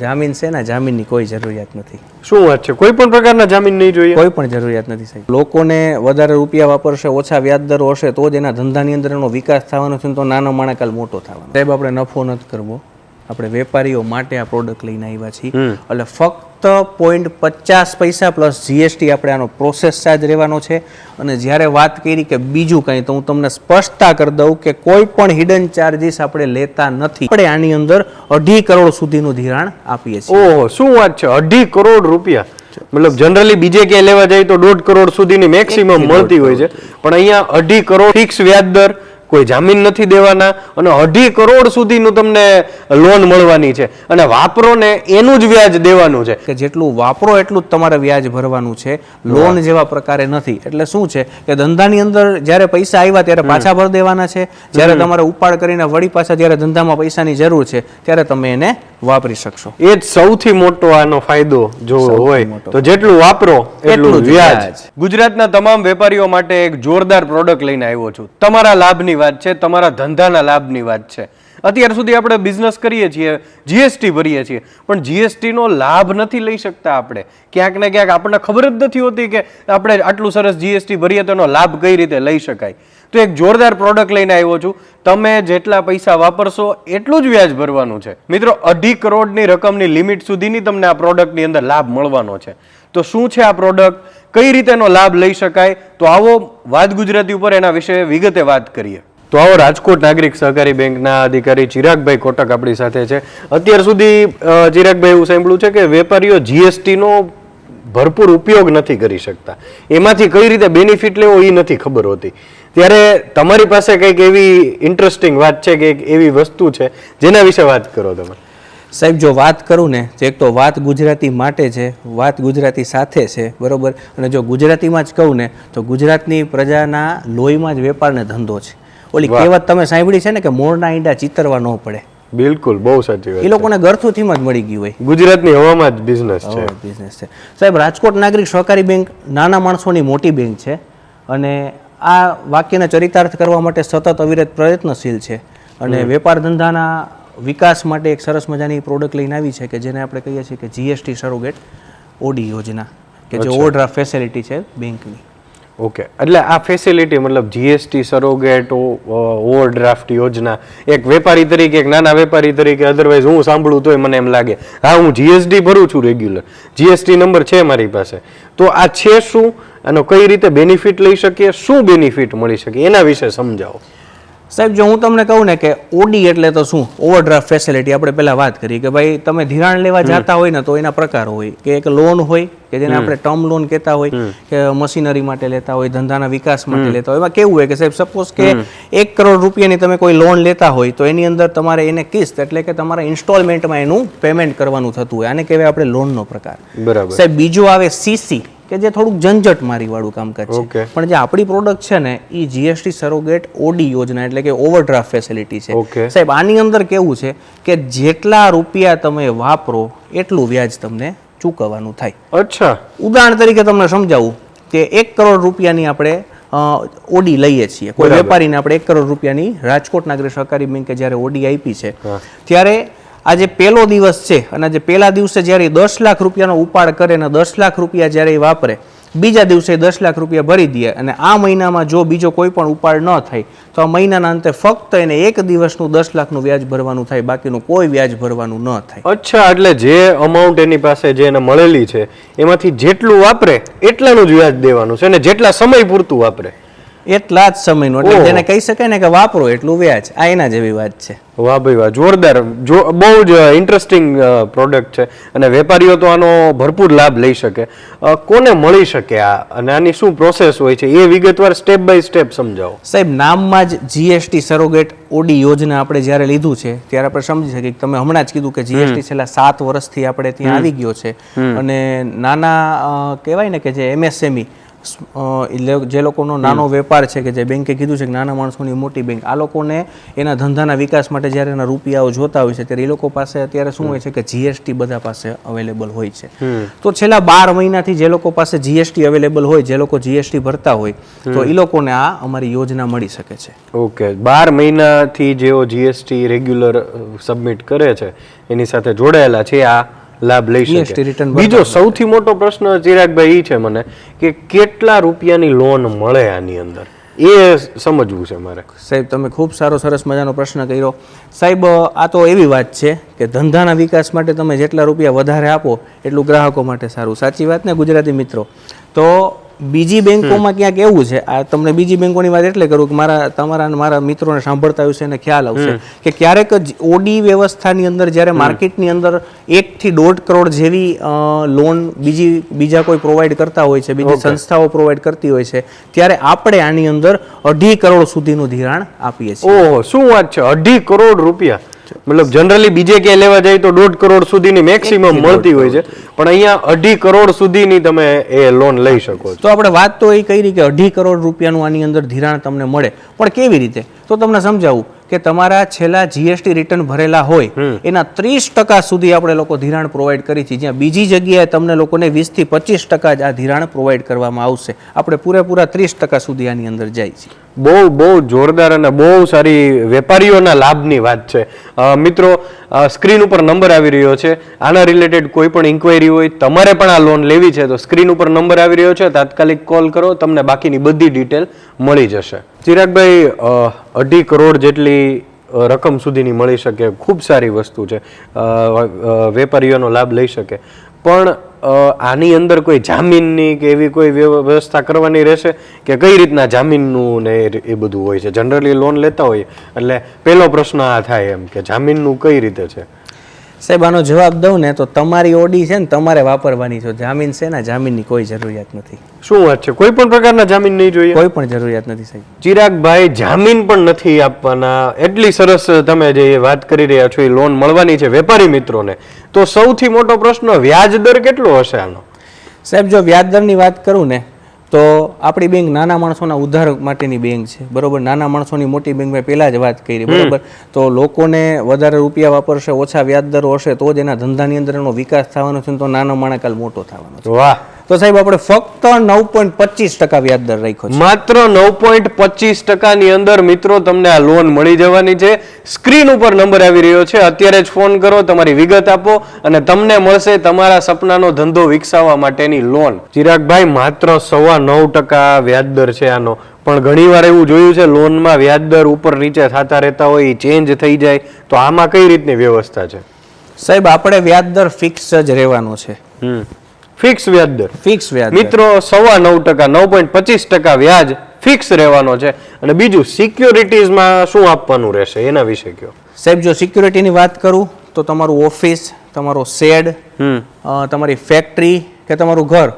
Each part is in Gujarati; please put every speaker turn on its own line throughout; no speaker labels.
જામીન છે ને જામીનની કોઈ જરૂરિયાત નથી.
શું વાત છે? કોઈ પણ પ્રકારના જામીન નહીં જોઈએ?
કોઈ પણ જરૂરિયાત નથી સાહેબ. લોકોને વધારે રૂપિયા વાપરશે ઓછા વ્યાજ દરો હશે તો જ એના ધંધાની અંદર એનો વિકાસ થવાનો છે ને તો નાનો માણા કાલ મોટો થવાનો. સાહેબ આપણે નફો નથી કરવો. આપણે વેપારીઓ માટે આ પ્રોડક્ટ લઈને આવ્યા છીએ. એટલે ફક્ત પોઈન્ટ પચાસ પૈસા પ્લસ જીએસટી આપણે આનો પ્રોસેસ ચાર્જ રહેવાનો છે. અને જ્યારે વાત કરી કે બીજું કંઈ તો હું તમને સ્પષ્ટતા કરી દઉં કે કોઈ પણ હિડન ચાર્જીસ આપણે લેતા નથી. આપણે આની અંદર અઢી કરોડ સુધીનું ધિરાણ આપીએ છીએ.
ઓહો શું વાત છે? અઢી કરોડ રૂપિયા. મતલબ જનરલી બીજે ક્યાંય લેવા જાય તો દોઢ કરોડ સુધીની મેક્સિમમ મળતી હોય છે. પણ અહીંયા અઢી કરોડ ફિક્સ વ્યાજ દર કોઈ જામીન નથી દેવાના અને અઢી કરોડ સુધીનું તમને લોન મળવાની છે. અને વાપરો ને એનું જ વ્યાજ દેવાનું છે.
કે જેટલું વાપરો એટલું જ તમારે વ્યાજ ભરવાનું છે. લોન જેવા પ્રકારે નથી. એટલે શું છે કે ધંધાની અંદર જ્યારે પૈસા આવ્યા ત્યારે પાછા ભર દેવાના છે. જ્યારે તમારે ઉપાડ કરીને વળી પાછા જ્યારે ધંધામાં પૈસાની જરૂર છે ત્યારે તમે એને વાપરી શકશો.
એ જ સૌથી મોટો આનો ફાયદો જો હોય તો જેટલું વાપરો એટલું વ્યાજ. ગુજરાતના તમામ વેપારીઓ માટે એક જોરદાર પ્રોડક્ટ લઈને આવ્યો છું. તમારા લાભની વાત છે તમારા ધંધાના લાભની વાત છે. અત્યાર સુધી આપણે બિઝનેસ કરીએ છીએ જીએસટી ભરીએ છીએ. પણ જીએસટીનો લાભ નથી લઈ શકતા આપણે. ક્યાંક ને ક્યાંક આપણને ખબર જ નથી હોતી કે આપણે આટલું સરસ જીએસટી ભરીએ તો એનો લાભ કઈ રીતે લઈ શકાય. તો એક જોરદાર પ્રોડક્ટ લઈને આવ્યો છું. તમે જેટલા પૈસા વાપરશો એટલું જ વ્યાજ ભરવાનું છે. મિત્રો, અઢી કરોડની રકમની લિમિટ સુધીની તમને આ પ્રોડક્ટની અંદર લાભ મળવાનો છે. તો શું છે આ પ્રોડક્ટ કઈ રીતે એનો લાભ લઈ શકાય? તો આવો વાત ગુજરાતી ઉપર એના વિશે વિગતે વાત કરીએ. તો આવો રાજકોટ નાગરિક સહકારી બેંકના અધિકારી ચિરાગભાઈ કોટક આપણી સાથે છે. અત્યાર સુધી ચિરાગભાઈ એવું સાંભળ્યું છે કે વેપારીઓ જીએસટીનો ભરપૂર ઉપયોગ નથી કરી શકતા. એમાંથી કઈ રીતે બેનિફિટ લેવો એ નથી ખબર હોતી. ત્યારે તમારી પાસે કંઈક એવી ઇન્ટરેસ્ટિંગ વાત છે કે એવી વસ્તુ છે, જેના વિશે વાત કરો તમે?
સાહેબ, જો વાત કરું ને, તો એક તો વાત ગુજરાતી માટે છે, વાત ગુજરાતી સાથે છે, બરોબર? અને જો ગુજરાતીમાં જ કહું ને, તો ગુજરાતની પ્રજાના લોહીમાં જ વેપારને ધંધો છે. ઓલી કહેવત તમે સાંભળી છે ને કે મોરના ઈંડા ચિતરવા ન પડે.
બિલકુલ બહુ સાચી વાત
એ લોકોને ગરથુથીમાં જ મળી ગયું હોય.
ગુજરાતની હવામાં જ બિઝનેસ છે.
બિઝનેસ છે. સાહેબ રાજકોટ નાગરિક સહકારી બેંક નાના માણસોની મોટી બેંક છે અને આ વાક્યને ચરિતાર્થ કરવા માટે સતત અવિરત પ્રયત્નશીલ છે. અને વેપાર ધંધાના વિકાસ માટે એક સરસ મજાની પ્રોડક્ટ લઈને આવી છે કે જેને આપણે કહીએ છીએ કે જીએસટી સરોગેટ ઓડી યોજના કે જે ઓવરડ્રાફ્ટ ફેસિલિટી છે બેંકની.
ઓકે એટલે આ ફેસિલિટી મતલબ જીએસટી સરોગેટ ઓવરડ્રાફ્ટ યોજના, એક વેપારી તરીકે, એક નાના વેપારી તરીકે અધરવાઇઝ હું સાંભળું તોય મને એમ લાગે, હા, હું જીએસટી ભરું છું રેગ્યુલર જીએસટી નંબર છે મારી પાસે. તો આ છે શું? આનો કઈ રીતે બેનિફિટ લઈ શકીએ? શું બેનિફિટ મળી શકે? એના વિશે સમજાવો.
સાહેબ જો હું તમને કહું ને કે ઓડી એટલે તો શું? ઓવરડ્રાફ્ટ ફેસિલિટી આપણે પહેલાં વાત કરી કે ભાઈ તમે ધિરાણ લેવા જતા હોય ને તો એના પ્રકાર હોય. કે એક લોન હોય કે જેને આપણે ટર્મ લોન કહેતા હોય કે મશીનરી માટે લેતા હોય ધંધાના વિકાસ માટે લેતા હોય. એમાં કેવું હોય કે સાહેબ સપોઝ કે એક કરોડ રૂપિયાની તમે કોઈ લોન લેતા હોય તો એની અંદર તમારે એને કિસ્ત એટલે કે તમારા ઇન્સ્ટોલમેન્ટમાં એનું પેમેન્ટ કરવાનું થતું હોય. આને કહેવાય આપણે લોનનો પ્રકાર.
બરાબર.
સાહેબ બીજું આવે સીસી કે જે થોડુંક ઝંઝટ મારી વાળું કામકાજ છે. પણ જે આપણી પ્રોડક્ટ છે ને એ જીએસટી સરોગેટ ઓડી યોજના એટલે કે ઓવરડ્રાફ્ટ ફેસિલિટી છે. સાહેબ આની અંદર કેવું છે કે જેટલા રૂપિયા તમે વાપરો એટલું વ્યાજ તમને ચૂકવવાનું થાય.
અચ્છા.
ઉદાહરણ તરીકે તમને સમજાવું કે એક કરોડ રૂપિયાની આપણે ઓડી લઈએ છીએ. કોઈ વેપારીને આપણે એક કરોડ રૂપિયાની રાજકોટ નાગરિક સહકારી બેંકે જ્યારે ઓડી આપી છે ત્યારે આજે પહેલો દિવસ છે અને આજે પહેલા દિવસે જ્યારે દસ લાખ રૂપિયાનો ઉપાડ કરે અને દસ લાખ રૂપિયા જ્યારે વાપરે, બીજા દિવસે દસ લાખ રૂપિયા ભરી દે અને આ મહિનામાં જો બીજો કોઈ પણ ઉપાડ ન થાય, તો આ મહિનાના અંતે ફક્ત એને એક દિવસનું દસ લાખનું વ્યાજ ભરવાનું થાય, બાકીનું કોઈ વ્યાજ ભરવાનું ન થાય.
અચ્છા, એટલે જે અમાઉન્ટ એની પાસે જે એને મળેલી છે, એમાંથી જેટલું વાપરે એટલાનું જ વ્યાજ દેવાનું છે અને જેટલા સમય પૂરતું વાપરે.
એટલા જ સમયનો એટલે જેને કહી શકાય ને કે વાપરો એટલું વ્યાજ. આ એના જેવી વાત છે.
વાહ ભાઈ વાહ જોરદાર. જો બહુ જ ઇન્ટરેસ્ટિંગ પ્રોડક્ટ છે. અને વેપારીઓ તો આનો ભરપૂર લાભ લઈ શકે. કોને મળી શકે આ? અને આની શું પ્રોસેસ હોય છે? એ વિગતવાર સ્ટેપ બાય સ્ટેપ સમજાવો.
સાહેબ નામમાં જ જીએસટી સરોગેટ ઓડી યોજના આપણે જ્યારે લીધું છે ત્યારે આપણે સમજી શકીએ કે તમે હમણાં જ કીધું કે જીએસટી છેલ્લા સાત વર્ષથી આપણે ત્યાં આવી ગયો છે. અને નાના કહેવાય ને કે જે એમએસએમઈ જે લોકોનો નાનો વેપાર છે કે જે બેંકે કીધું છે કે નાના માણસોની મોટી બેંક આ લોકોને એના ધંધાના વિકાસ માટે જ્યારે એના રૂપિયાઓ જોતા હોય છે ત્યારે એ લોકો પાસે અત્યારે શું હોય છે કે જીએસટી બધા પાસે અવેલેબલ હોય છે. તો છેલ્લા બાર મહિનાથી જે લોકો પાસે જીએસટી અવેલેબલ હોય જે લોકો જીએસટી ભરતા હોય તો એ લોકોને આ અમારી યોજના મળી શકે છે.
ઓકે. બાર મહિનાથી જેઓ જીએસટી રેગ્યુલર સબમિટ કરે છે એની સાથે જોડાયેલા છે આ લાભ લઈ શકે. બીજો સૌથી મોટો પ્રશ્ન ચિરાગભાઈ એ છે મને કે કેટલા રૂપિયાની લોન મળે આની અંદર? એ સમજવું છે મારે.
સાહેબ તમે ખૂબ સારો સરસ મજાનો પ્રશ્ન કર્યો. સાહેબ આ તો એવી વાત છે કે ધંધાના વિકાસ માટે તમે જેટલા રૂપિયા વધારે આપો એટલું ગ્રાહકો માટે સારું. સાચી વાત ને ગુજરાતી મિત્રો? તો બીજી બેંકોમાં ક્યાંક એવું છે આ તમને બીજી બેંકોની વાત એટલે કરું કે મારા તમારા મારા મિત્રોને સાંભળતા હશે એને ખ્યાલ આવશે કે ક્યારેક જ ઓડી વ્યવસ્થાની અંદર જ્યારે માર્કેટની અંદર એકથી દોઢ કરોડ જેવી લોન બીજી બીજા કોઈ પ્રોવાઈડ કરતા હોય છે બીજી સંસ્થાઓ પ્રોવાઈડ કરતી હોય છે ત્યારે આપણે આની અંદર અઢી કરોડ સુધીનું ધિરાણ આપીએ છીએ.
ઓહો શું વાત છે? અઢી કરોડ રૂપિયા. મતલબ જનરલી બીજે ક્યાંય લેવા જાય તો દોઢ કરોડ સુધીની મેક્સિમમ મળતી હોય છે. પણ અહીંયા અઢી કરોડ સુધીની તમે એ લોન લઈ શકો છો.
તો આપણે વાત તો એ કરી કે અઢી કરોડ રૂપિયાનું આની અંદર ધિરાણ તમને મળે. પણ કેવી રીતે? તો તમને સમજાવું. કે તમારા છેલ્લા જીએસટી રિટર્ન ભરેલા હોય એના ત્રીસ ટકા સુધી આપણે લોકો ધિરાણ પ્રોવાઈડ કરી છે. જ્યાં બીજી જગ્યાએ તમને લોકોને વીસથી પચીસ ટકા જ આ ધિરાણ પ્રોવાઈડ કરવામાં આવશે. આપણે પૂરેપૂરા ત્રીસ ટકા સુધી આની અંદર જાય છે.
બહુ બહુ જોરદાર અને બહુ સારી વેપારીઓના લાભની વાત છે. મિત્રો સ્ક્રીન ઉપર નંબર આવી રહ્યો છે. આના રિલેટેડ કોઈ પણ ઇન્ક્વાયરી હોય, તમારે પણ આ લોન લેવી છે, તો સ્ક્રીન ઉપર નંબર આવી રહ્યો છે. તાત્કાલિક કોલ કરો, તમને બાકીની બધી ડિટેલ મળી જશે. ચિરાગભાઈ અઢી કરોડ જેટલી રકમ સુધીની મળી શકે, ખૂબ સારી વસ્તુ છે. વેપારીઓનો લાભ લઈ શકે. પણ આની અંદર કોઈ જામીનની કે એવી કોઈ વ્યવ- વ્યવસ્થા કરવાની રહેશે? કે કઈ રીતના જામીનનું ને એ બધું હોય છે? જનરલી લોન લેતા હોય. એટલે પહેલો પ્રશ્ન આ થાય એમ કે જામીનનું કઈ રીતે છે?
સાહેબ આનો જવાબ દઉં ને તો તમારી ઓડી છે ને તમારે વાપરવાની છે. જામીન છે ને જામીનની કોઈ જરૂરિયાત નથી.
શું વાત છે? કોઈ પણ પ્રકારના જામીન નહીં જોઈએ?
કોઈ પણ જરૂરિયાત નથી સાહેબ.
ચિરાગભાઈ જામીન પણ નથી આપવાના. એટલી સરસ તમે જે વાત કરી રહ્યા છો એ લોન મળવાની છે વેપારી મિત્રોને. તો સૌથી મોટો પ્રશ્ન વ્યાજ દર કેટલો હશે આનો?
સાહેબ જો વ્યાજ દરની વાત કરું ને તો આપણી બેંક નાના માણસોના ઉધાર માટેની બેંક છે. બરોબર? નાના માણસોની મોટી બેંક મેં પહેલાં જ વાત કરી બરોબર? તો લોકોને વધારે રૂપિયા વાપરશે ઓછા વ્યાજ દર હશે તો જ એના ધંધાની અંદર એનો વિકાસ થવાનો છે તો નાનો માણસ કાલ મોટો થવાનો છે.
વાહ!
તો સાહેબ આપણે ફક્ત નવ પોઈન્ટ પચીસ ટકા વ્યાજદર રાખ્યો છે.
માત્ર નવ પોઈન્ટ પચીસ ટકાની અંદર મિત્રો તમને આ લોન મળી જવાની છે. સ્ક્રીન ઉપર નંબર આવી રહ્યો છે. અત્યારે જ ફોન કરો તમારી વિગત આપો અને તમને મળશે તમારા સપનાનો ધંધો વિકસાવવા માટેની લોન. ચિરાગભાઈ માત્ર સવા નવ ટકા વ્યાજ દર છે આનો. પણ ઘણીવાર એવું જોયું છે લોનમાં વ્યાજ દર ઉપર નીચે થતા રહેતા હોય એ ચેન્જ થઈ જાય. તો આમાં કઈ રીતની વ્યવસ્થા છે?
સાહેબ આપણે વ્યાજ દર ફિક્સ જ રહેવાનો છે.
ફિક્સ વ્યાજદર
ફિક્સ વ્યાજ
મિત્રો સવા નવ ટકા નવ પોઈન્ટ પચીસ ટકા વ્યાજ ફિક્સ રહેવાનો છે. અને બીજું સિક્યોરિટીઝમાં શું આપવાનું રહેશે? એના વિશે કયો?
સાહેબ જો સિક્યુરિટીની વાત કરું તો તમારું ઓફિસ તમારો શેડ તમારી ફેક્ટરી કે તમારું ઘર.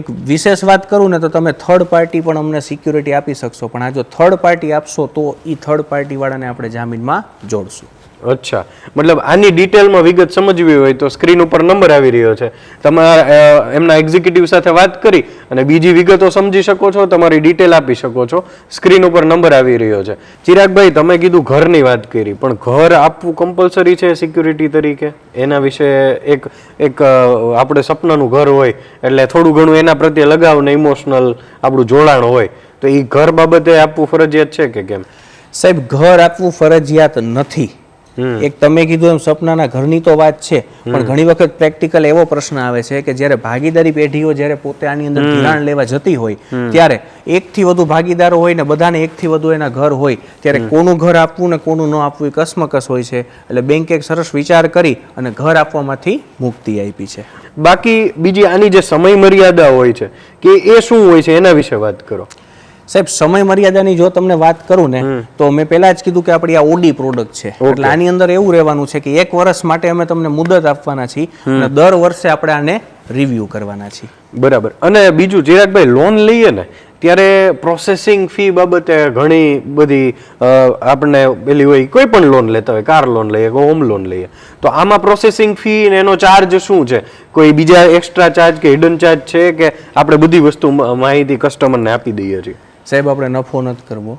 એક વિશેષ વાત કરું ને તો તમે થર્ડ પાર્ટી પણ અમને સિક્યુરિટી આપી શકશો. પણ આ જો થર્ડ પાર્ટી આપશો તો એ થર્ડ પાર્ટી વાળાને આપણે જામીનમાં જોડશું.
અચ્છા. મતલબ આની ડિટેલમાં વિગત સમજવી હોય તો સ્ક્રીન ઉપર નંબર આવી રહ્યો છે. તમારા એમના એક્ઝિક્યુટિવ સાથે વાત કરી અને બીજી વિગતો સમજી શકો છો, તમારી ડિટેલ આપી શકો છો. સ્ક્રીન ઉપર નંબર આવી રહ્યો છે. ચિરાગભાઈ, તમે કીધું ઘરની વાત કરી, પણ ઘર આપવું કમ્પલસરી છે સિક્યુરિટી તરીકે? એના વિશે એક એક આપણે સપનાનું ઘર હોય, એટલે થોડું ઘણું એના પ્રત્યે લગાવ ને ઇમોશનલ આપણું જોડાણ હોય, તો એ ઘર બાબતે આપવું ફરજિયાત છે કે કેમ?
સાહેબ, ઘર આપવું ફરજિયાત નથી. એક તમે કીધું એમ સપનાના ઘરની તો વાત છે પણ ઘણી વખત પ્રેક્ટિકલ એવો પ્રશ્ન આવે છે કે જ્યારે ભાગીદારી પેઢીઓ જ્યારે પોતે આની અંદર ધિરાણ લેવા જતી હોય ત્યારે એકથી વધુ ભાગીદારો હોય ને બધાને એકથી વધુ એના ઘર હોય ત્યારે કોનું ઘર આપવું ને કોનું ન આપવું એ કસમકસ હોય છે. એટલે બેંકે એક સરસ વિચાર કરી અને ઘર આપવામાંથી મુક્તિ આપી છે.
બાકી બીજી આની જે સમય મર્યાદા હોય છે કે એ શું હોય છે એના વિશે વાત કરો.
સાહેબ સમય મર્યાદાની જો તમને વાત કરું ને તો મેં પહેલા જ કીધું કે આપણી આ ઓડી પ્રોડક્ટ છે. એટલે આની અંદર એવું રહેવાનું છે કે એક વર્ષ માટે અમે તમને મુદત આપવાના છીએ અને દર વર્ષે આપણે આને રિવ્યુ કરવાના છીએ.
બરાબર. અને બીજું ચિરાગભાઈ લોન લઈએ ને ત્યારે પ્રોસેસિંગ ફી બાબતે ઘણી બધી આપણે આપણને પેલી હોય કોઈ પણ લોન લેતા હોય કાર લોન લઈએ કે હોમ લોન લઈએ તો આમાં પ્રોસેસિંગ ફી ને એનો ચાર્જ શું છે? કોઈ બીજા એક્સ્ટ્રા ચાર્જ કે હિડન ચાર્જ છે કે આપણે બધી વસ્તુ માહિતી કસ્ટમરને આપી દઈએ છીએ?
સાહેબ આપણે નફો નથી કરવો.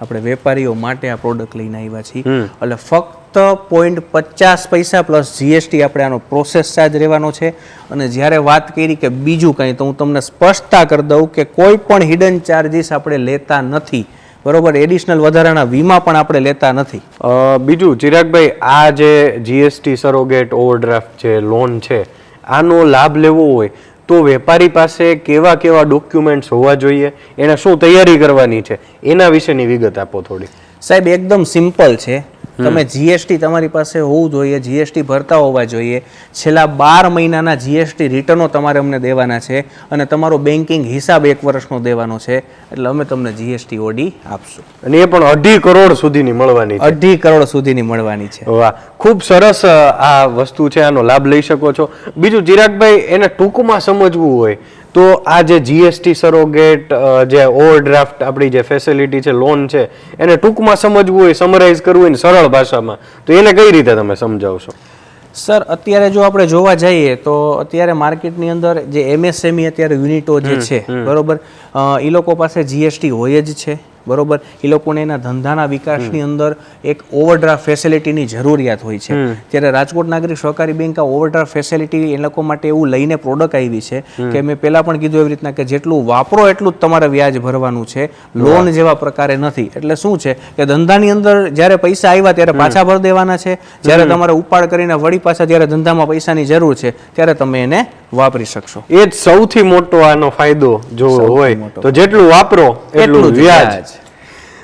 આપણે વેપારીઓ માટે આ પ્રોડક્ટ લઈને આવ્યા છીએ. એટલે ફક્ત પોઈન્ટ પચાસ પૈસા પ્લસ જીએસટી આપણે આનો પ્રોસેસ ચાર્જ રહેવાનો છે. અને જ્યારે વાત કરી કે બીજું કંઈ તો હું તમને સ્પષ્ટતા કરી દઉં કે કોઈ પણ હિડન ચાર્જીસ આપણે લેતા નથી. બરોબર? એડિશનલ વધારાના વીમા પણ આપણે લેતા નથી.
બીજું ચિરાગભાઈ આ જે જીએસટી સરોગેટ ઓવરડ્રાફ્ટ જે લોન છે આનો લાભ લેવો હોય તો વેપારી પાસે કેવા કેવા ડોક્યુમેન્ટ્સ હોવા જોઈએ, એને શું તૈયારી કરવાની છે, એના વિશેની વિગત આપો થોડી.
સાહેબ, એકદમ સિમ્પલ છે. તમે જીએસટી તમારી પાસે હોવું જોઈએ જીએસટી ભરતા હોવા જોઈએ. છેલ્લા બાર મહિનાના જીએસટી રિટર્નો તમારે અમને દેવાના છે અને તમારો બેન્કિંગ હિસાબ એક વર્ષનો દેવાનો છે. એટલે અમે તમને જીએસટી ઓડી આપશું.
અને એ પણ અઢી કરોડ સુધીની મળવાની
અઢી કરોડ સુધીની મળવાની છે.
વાહ ખૂબ સરસ આ વસ્તુ છે આનો લાભ લઈ શકો છો. બીજું ચિરાગભાઈ એને ટૂંકમાં સમજવું હોય તો આ જે જીએસટી સરોગેટ જે ઓવરડ્રાફ્ટ આપણી જે ફેસિલિટી છે લોન છે એને ટૂંકમાં સમજવું હોય સમરાઇઝ કરવું હોય ને સરળ ભાષામાં તો એને કઈ રીતે તમે સમજાવશો?
સર અત્યારે જો આપણે જોવા જઈએ તો અત્યારે માર્કેટની અંદર જે એમએસએમઈ અત્યારે યુનિટો જે છે બરોબર એ લોકો પાસે જીએસટી હોય જ છે. બરોબર? એ લોકોને એના ધંધાના વિકાસની અંદર એક ઓવરડ્રાફ્ટ ફેસિલિટીની જરૂરિયાત હોય છે. ત્યારે રાજકોટ નાગરિક સહકારી બેંક આ ઓવરડ્રાફ્ટ ફેસિલિટી એ લોકો માટે એવું લઈને પ્રોડક્ટ આવી છે કે મેં પહેલાં પણ કીધું એવી રીતના કે જેટલું વાપરો એટલું જ તમારે વ્યાજ ભરવાનું છે. લોન જેવા પ્રકારે નથી. એટલે શું છે કે ધંધાની અંદર જ્યારે પૈસા આવ્યા ત્યારે પાછા ભરી દેવાના છે. જ્યારે તમારે ઉપાડ કરીને વળી પાછા જ્યારે ધંધામાં પૈસાની જરૂર છે ત્યારે તમે એને વાપરી શકશો.
એ જ સૌથી મોટો આનો ફાયદો જો હોય તો જેટલું વાપરો એટલું વ્યાજ.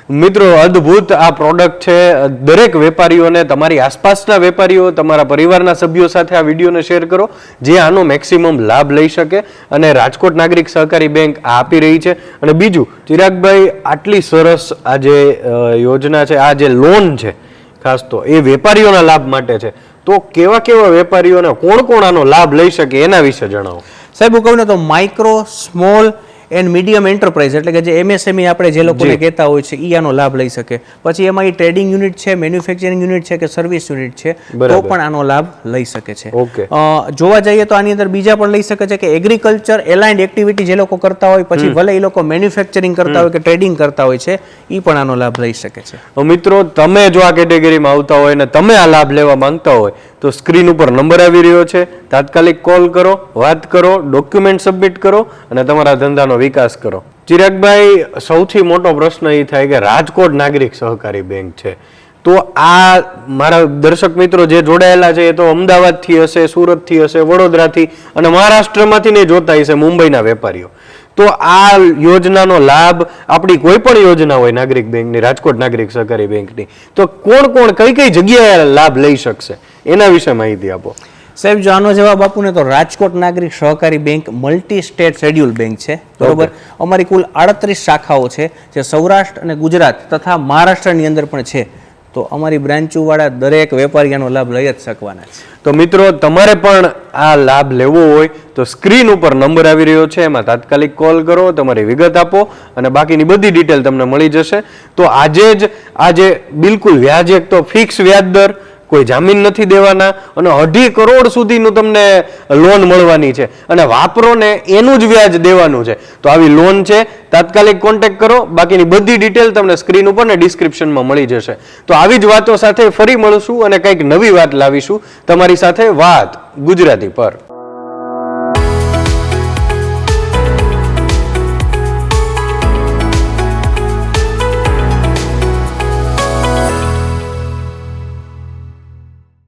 મિત્રો, અદ્ભુત આ પ્રોડક્ટ છે. દરેક વેપારીઓને, તમારી આસપાસના વેપારીઓ, તમારા પરિવારના સભ્યો સાથે આ વિડીયોને શેર કરો, જે આનો મેક્સિમમ લાભ લઈ શકે અને રાજકોટ નાગરિક સહકારી બેંક આ આપી રહી છે. અને બીજું, ચિરાગભાઈ, આટલી સરસ આ જે યોજના છે, આ જે લોન છે, ખાસ તો, એ વેપારીઓના લાભ માટે છે. તો કેવા કેવા વેપારીઓને કોણ કોણ આનો લાભ લઈ શકે એના વિશે જણાવો.
સાહેબ, હું કહું ને તો micro small and medium enterprise એટલે કે જે એમએસએમઈ આપણે જે લોકોને કહેતા હોય છે એ આનો લાભ લઈ શકે. પછી એમાં એ ટ્રેડિંગ યુનિટ છે મેન્યુફેક્ચરિંગ યુનિટ છે કે સર્વિસ યુનિટ છે તો પણ આનો લાભ લઈ શકે છે. જોવા જઈએ તો આની અંદર બીજા પણ લઈ શકે છે કે એગ્રીકલ્ચર એલાઇન્ડ એક્ટિવિટી જે લોકો કરતા હોય પછી ભલે એ લોકો મેન્યુફેક્ચરિંગ કરતા હોય કે ટ્રેડિંગ કરતા હોય છે એ પણ આનો લાભ લઈ શકે છે.
તો મિત્રો તમે જો આ કેટેગરીમાં આવતા હોય અને તમે આ લાભ લેવા માંગતા હોય તો સ્ક્રીન ઉપર નંબર આવી રહ્યો છે. તાત્કાલિક કોલ કરો, વાત કરો ડોક્યુમેન્ટ સબમિટ કરો અને તમારા ધંધાનો વિકાસ કરો. ચિરાગભાઈ, સૌથી મોટો પ્રશ્ન એ થાય કે રાજકોટ નાગરિક સહકારી બેંક છે. તો આ મારા દર્શક મિત્રો જે જોડાયેલા છે એ તો અમદાવાદથી હશે, સુરતથી હશે, વડોદરાથી અને મહારાષ્ટ્રમાંથી ને જોતા હશે મુંબઈના વેપારીઓ. તો આ યોજનાનો લાભ આપણી કોઈ પણ યોજના હોય નાગરિક બેંકની, રાજકોટ નાગરિક સહકારી બેંકની, તો કોણ કોણ કઈ કઈ જગ્યાએ લાભ લઈ શકશે? એના વિશે માહિતી આપો.
સાહેબ જો આનો જવાબ આપું ને તો Rajkot Nagarik Sahakari bank multi state schedule bank છે. બરોબર? અમારી કુલ આડત્રીસ શાખાઓ છે જે સૌરાષ્ટ્ર અને ગુજરાત તથા મહારાષ્ટ્રની અંદર પણ છે. તો અમારી બ્રાન્ચોવાળા દરેક વેપારીઓનો લાભ લઈ જ શકવાના છે.
તો મિત્રો તમારે પણ આ લાભ લેવો હોય તો સ્ક્રીન ઉપર નંબર આવી રહ્યો છે એમાં તાત્કાલિક કોલ કરો તમારી વિગત આપો અને બાકીની બધી ડિટેલ તમને મળી જશે. તો આજે જ આજે બિલકુલ વ્યાજ એક તો ફિક્સ વ્યાજ દર કોઈ જામીન નથી દેવાના અને અઢી કરોડ સુધીનું તમને લોન મળવાની છે. અને વાપરો ને એનું જ વ્યાજ દેવાનું છે. તો આવી લોન છે, તાત્કાલિક કોન્ટેક્ટ કરો. બાકીની બધી ડિટેલ તમને સ્ક્રીન ઉપર ને ડિસ્ક્રિપ્શનમાં મળી જશે. તો આવી જ વાતો સાથે ફરી મળશું અને કંઈક નવી વાત લાવીશું. તમારી સાથે વાત ગુજરાતી પર.